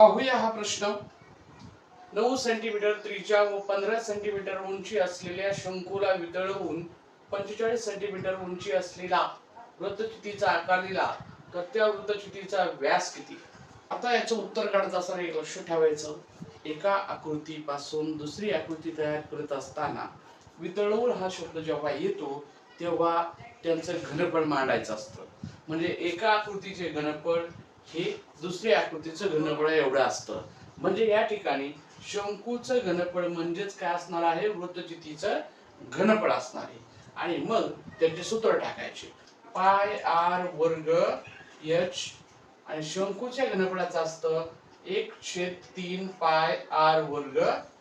पाहूया हा प्रश्न. नऊ सेंटीमीटर त्रिज्या व पंधरा सेंटीमीटर उंची असलेल्या शंकूला वितळवून पंचेचाळीस सेंटीमीटर उंची असलेला वृत्तचितीचा आकार दिला तर त्या वृत्तचितीचा व्यास किती? आता याचं उत्तर काढत असताना एक लक्ष ठेवायचं. एका आकृतीपासून दुसरी आकृती तयार करत असताना वितळवून हा शब्द जेव्हा येतो तेव्हा त्यांचं घनफळ मांडायचं असतं. म्हणजे एका आकृतीचे घनफळ हे दुसऱ्या आकृतीचं घनफळ एवढं असतं. म्हणजे या ठिकाणी शंकूचं घनफळ म्हणजेच काय असणार आहे? वृत्तचितीचं घनफळ असणार आहे. आणि मग त्यांचे सूत्र टाकायचे. पाय आर वर्ग एच आणि शंकूच्या घनफळाचं असतं एक छेद तीन पाय आर वर्ग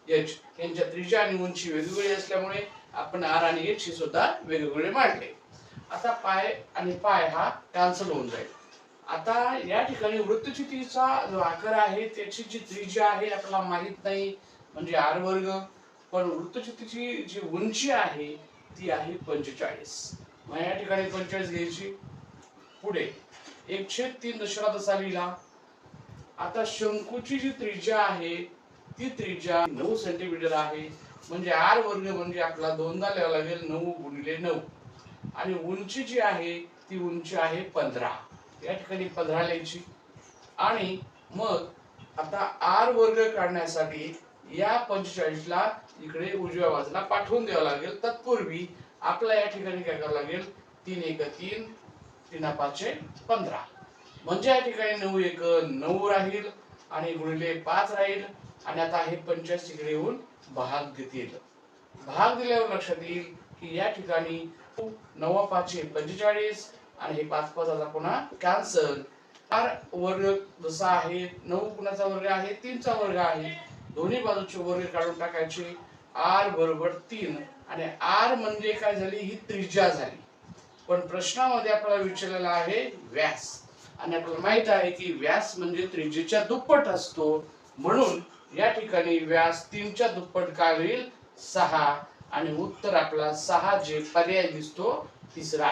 एच यांच्या त्रिज्या आणि उंची वेगवेगळी असल्यामुळे आपण आर आणि एच हे सुद्धा वेगवेगळे मांडले. आता पाय आणि पाय हा कॅन्सल होऊन जाईल. आता या ठिकाणी वृत्तचितीचा जो आकार आहे त्याची जी त्रिज्या आहे आपल्याला माहीत नाही म्हणजे आर वर्ग. पण वृत्तचितीची जी उंची आहे ती आहे पंचेचाळीस. मग या ठिकाणी पंचेचाळीस घ्यायची. पुढे. एकशे तीन दशरात असा लिहिला. आता शंकूची जी त्रिज्या आहे ती त्रिज्या नऊ सेंटीमीटर आहे. म्हणजे आर वर्ग म्हणजे आपला दोनदा लिहावा लागेल नऊ गुणिले नऊ. आणि उंची जी आहे ती उंची आहे पंधरा. या ठिकाणी पंधरा लिहायची आणि मग आता आर वर्ग काढण्यासाठी या पंचेचाळीसला इकडे उजव्या बाजूला पाठवून द्यावं लागेल. तत्पूर्वी आपला या ठिकाणी काय करावं लागेल? तीन एक तीन तीन पाचशे पंधरा. म्हणजे या ठिकाणी नऊ एक नऊ राहील आणि गुणिले पाच राहील. आणि आता हे पंचाळीस तिकडे येऊन भाग देतील. भाग दिल्यावर लक्षात येईल की या ठिकाणी नव्वा पाचशे पंचेचाळीस आणि हे पाच पाच आता पुन्हा कॅन्सल आर वर्ग जसा आहे नऊ कुणाचा वर्ग आहे तीनचा वर्ग आहे. दोन्ही बाजूचे वर्ग काढून टाकायचे. आर बरोबर तीन. आणि आर म्हणजे काय झाली? ही त्रिज्या झाली. पण प्रश्नामध्ये आपल्याला विचारलेला आहे व्यास. आणि आपल्याला माहीत आहे की व्यास म्हणजे त्रिज्येच्या दुप्पट असतो. म्हणून या ठिकाणी व्यास तीनच्या दुप्पट काय होईल सहा. आणि उत्तर आपला सहा जे पर्याय दिसतो तिसरा.